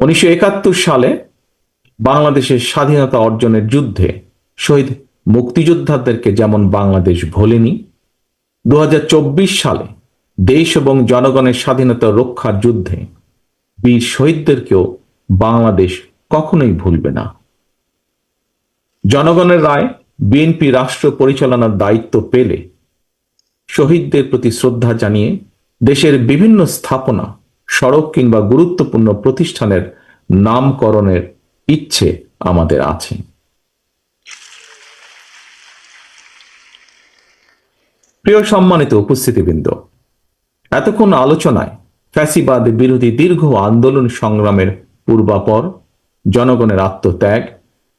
উনিশশো একাত্তর সালে বাংলাদেশের স্বাধীনতা অর্জনের যুদ্ধে শহীদ মুক্তিযোদ্ধাদেরকে যেমন বাংলাদেশ ভোলেনি দু সালে দেশ এবং জনগণের স্বাধীনতা রক্ষার যুদ্ধে বীর শহীদদেরকেও বাংলাদেশ কখনোই ভুলবে না। জনগণের রায় বিএনপি রাষ্ট্র পরিচালনার দায়িত্ব পেলে শহীদদের প্রতি শ্রদ্ধা জানিয়ে দেশের বিভিন্ন স্থাপনা সড়ক কিংবা গুরুত্বপূর্ণ প্রতিষ্ঠানের নামকরণের ইচ্ছে আমাদের আছে। প্রিয় সম্মানিত উপস্থিতিবৃন্দ, এতক্ষণ আলোচনায় ফ্যাসিবাদ বিরোধী দীর্ঘ আন্দোলন সংগ্রামের পূর্বাপর, জনগণের আত্মত্যাগ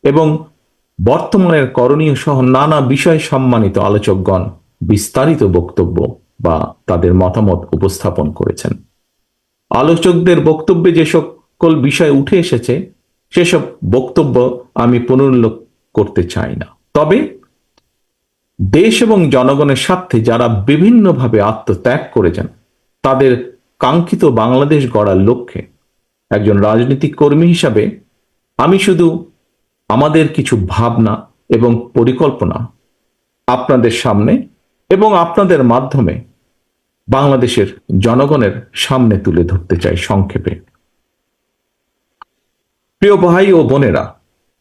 এবং বর্তমানের করণীয় সহ নানা বিষয় সম্মানিত আলোচকগণ বিস্তারিত বক্তব্য বা তাদের মতামত উপস্থাপন করেছেন। আলোচকদের বক্তব্যে যে সকল বিষয় উঠে এসেছে, সেসব বক্তব্য আমি পুনরুল্লেখ করতে চাই না। তবে দেশ এবং জনগণের স্বার্থে যারা বিভিন্নভাবে আত্মত্যাগ করেছেন, তাদের কাঙ্ক্ষিত বাংলাদেশ গড়ার লক্ষ্যে একজন রাজনৈতিক কর্মী হিসাবে আমি শুধু আমাদের কিছু ভাবনা এবং পরিকল্পনা আপনাদের সামনে এবং আপনাদের মাধ্যমে বাংলাদেশের জনগণের সামনে তুলে ধরতে চাই সংক্ষেপে। প্রিয় ভাই ও বোনেরা,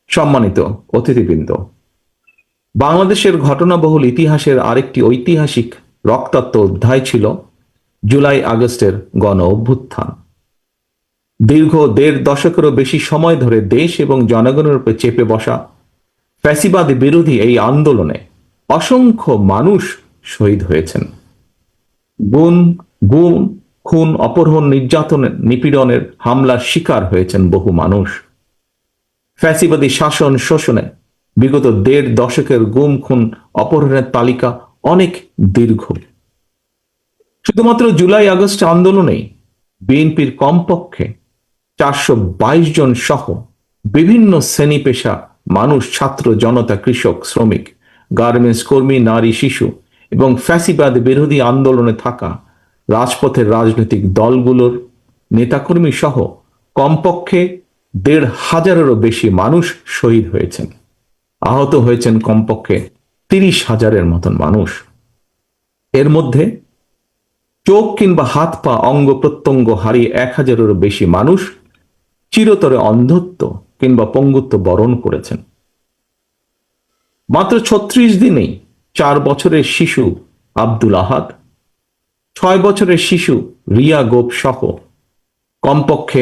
সম্মানিত অতিথিবৃন্দ, বাংলাদেশের ঘটনাবহুল ইতিহাসের আরেকটি ঐতিহাসিক রক্তাক্ত অধ্যায় ছিল জুলাই আগস্টের গণ অভ্যুত্থান। দীর্ঘ দেড় দশকেরও বেশি সময় ধরে দেশ এবং জনগণের উপরে চেপে বসা ফ্যাসিবাদ বিরোধী এই আন্দোলনে অসংখ্য মানুষ শহীদ হয়েছেন। গুণ গুম খুন, অপহরণ, নির্যাতনের, নিপীড়নের হামলার শিকার হয়েছেন বহু মানুষ। ফ্যাসিবাদী শাসন শোষণে বিগত দেড় দশকের গুম, খুন, অপহরণের তালিকা অনেক দীর্ঘ। শুধুমাত্র জুলাই, আগস্ট আন্দোলনেই বিএনপির কমপক্ষে চারশো বাইশ জন সহ বিভিন্ন শ্রেণি পেশা মানুষ, ছাত্র, জনতা, কৃষক, শ্রমিক, গার্মেন্টস কর্মী, নারী, শিশু এবং ফ্যাসিবাদ বিরোধী আন্দোলনে থাকা রাজপথের রাজনৈতিক দলগুলোর নেতাকর্মী সহ কমপক্ষে দেড় হাজারেরও বেশি মানুষ শহীদ হয়েছেন। আহত হয়েছেন কমপক্ষে তিরিশ হাজারের মতন মানুষ। এর মধ্যে চোখ কিংবা হাত পা অঙ্গ প্রত্যঙ্গ হারিয়ে এক হাজারেরও বেশি মানুষ চিরতরে অন্ধত্ব কিংবা পঙ্গুত্ব বরণ করেছেন। মাত্র ছত্রিশ দিনেই চার বছরের শিশু আব্দুল আহাদ ছয় বছরের শিশু রিয়া গোপ সহ কমপক্ষে